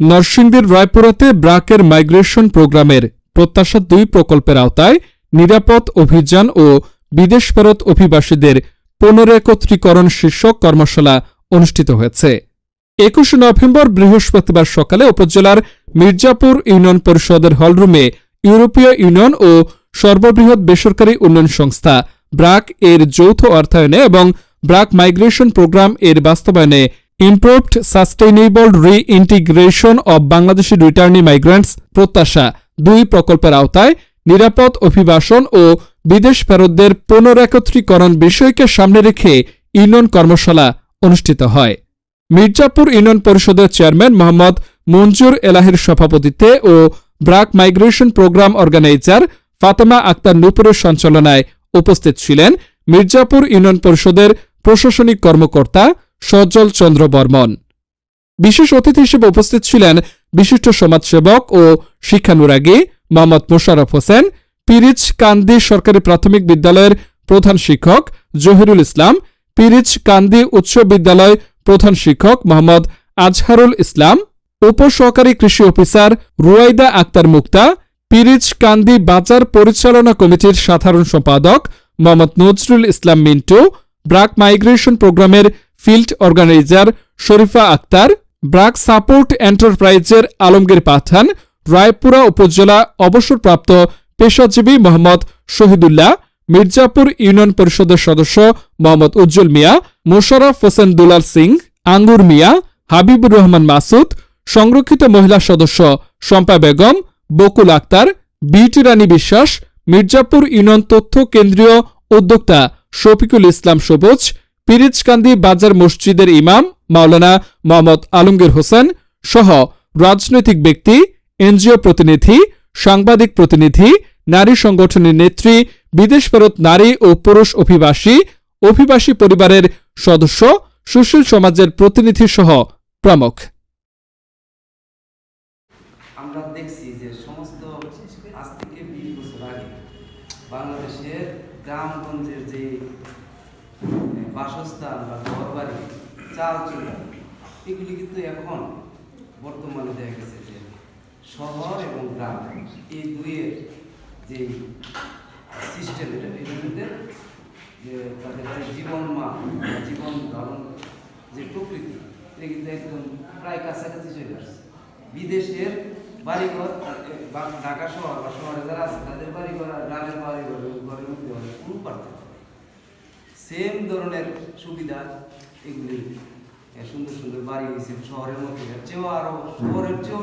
নরসিংদীর রায়পুরাতে ব্রাকের মাইগ্রেশন প্রোগ্রামের প্রত্যাশা দুই প্রকল্পের আওতায় নিরাপদ অভিযান ও বিদেশ ফেরত অভিবাসীদের পুনরেকত্রীকরণ শীর্ষক কর্মশালা অনুষ্ঠিত হয়েছে। একুশে নভেম্বর বৃহস্পতিবার সকালে উপজেলার মির্জাপুর ইউনিয়ন পরিষদের হলরুমে ইউরোপীয় ইউনিয়ন ও সর্ববৃহৎ বেসরকারি উন্নয়ন সংস্থা ব্রাক এর যৌথ অর্থায়নে এবং ব্রাক মাইগ্রেশন প্রোগ্রাম এর বাস্তবায়নে improved sustainable reintegration of Bangladeshi returnee migrants প্রত্যাশা। দুই প্রকল্পের আওতায় নিরাপদ অভিবাসন ও বিদেশ ফেরতদের পুনরেকত্রীকরণ বিষয়কে সামনে রেখে ইউনিয়ন কর্মশালা অনুষ্ঠিত হয়। মির্জাপুর ইউনিয়ন পরিষদের চেয়ারম্যান মোহাম্মদ মঞ্জুর এলাহির সভাপতিত্বে ও BRAC migration programme organiser Fatema Akter নুপুরের সঞ্চালনায় উপস্থিত ছিলেন মির্জাপুর ইউনিয়ন পরিষদের প্রশাসনিক কর্মকর্তা সজ্জল চন্দ্র বর্মন। বিশেষ অতিথি হিসেবে উপস্থিত ছিলেন বিশিষ্ট সমাজসেবক ও শিক্ষানুরাগী মোহাম্মদ মোশারফ হোসেন, পিরিচ কান্দি সরকারি প্রাথমিক বিদ্যালয়ের প্রধান শিক্ষক জহিরুল ইসলাম, পিরিচ কান্দি উচ্চ বিদ্যালয় প্রধান শিক্ষক মোহাম্মদ আজহারুল ইসলাম, উপসহকারী কৃষি অফিসার রুয়াইদা আক্তার মুক্তা, পিরিচ কান্দি বাজার পরিচালনা কমিটির সাধারণ সম্পাদক মোহাম্মদ নজরুল ইসলাম মিন্টু, ব্রাক মাইগ্রেশন প্রোগ্রামের field organiser Sharifa Akter, BRAC support এন্টারপ্রাইজের আলমগীর পাঠান, রায়পুরা উপজেলা অবসরপ্রাপ্ত পেশাজীবী মোহাম্মদ শহীদুল্লাহ, মির্জাপুর ইউনিয়ন পরিষদের সদস্য মোহাম্মদ উজ্জ্বল মিয়া মোশারফ হোসেন দুলাল সিং, আঙ্গুর মিয়া, হাবিবুর রহমান মাসুদ, সংরক্ষিত মহিলা সদস্য শম্পা বেগম, বকুল আক্তার বিটি রানী বিশ্বাস, মির্জাপুর ইউনিয়ন তথ্য কেন্দ্রীয় উদ্যোক্তা শফিকুল ইসলাম সবুজ পিরিজকান্দি বাজার মসজিদের ইমাম মাওলানা মোহাম্মদ আলমগীর হোসেন সহ রাজনৈতিক ব্যক্তি, এনজিও প্রতিনিধি, সাংবাদিক প্রতিনিধি, নারী সংগঠনের নেত্রী, বিদেশ ফেরত নারী ও পুরুষ অভিবাসী অভিবাসী পরিবারের সদস্য, সুশীল সমাজের প্রতিনিধি সহ প্রমুখ। বাংলাদেশের গ্রামগঞ্জের যে বাসস্থান বা ঘর বাড়ি চাল চুলা এগুলি কিন্তু এখন বর্তমানে দেখা গেছে যে শহর এবং গ্রাম, এই দুইয়ের যে সিস্টেমের এর মধ্যে যে তাদের যে জীবন মান জীবন ধারণ যে প্রকৃতি, এটা কিন্তু একদম প্রায় কাছাকাছি চলে আসছে। বিদেশের বাড়িঘর ঢাকা শহর বা শহরে যারা আছে, তাদের বাড়িঘর সেম ধরনের সুবিধা এগুলি। সুন্দর সুন্দর বাড়ি হয়েছে শহরের মধ্যে চেয়েও আরও শহরের চেয়েও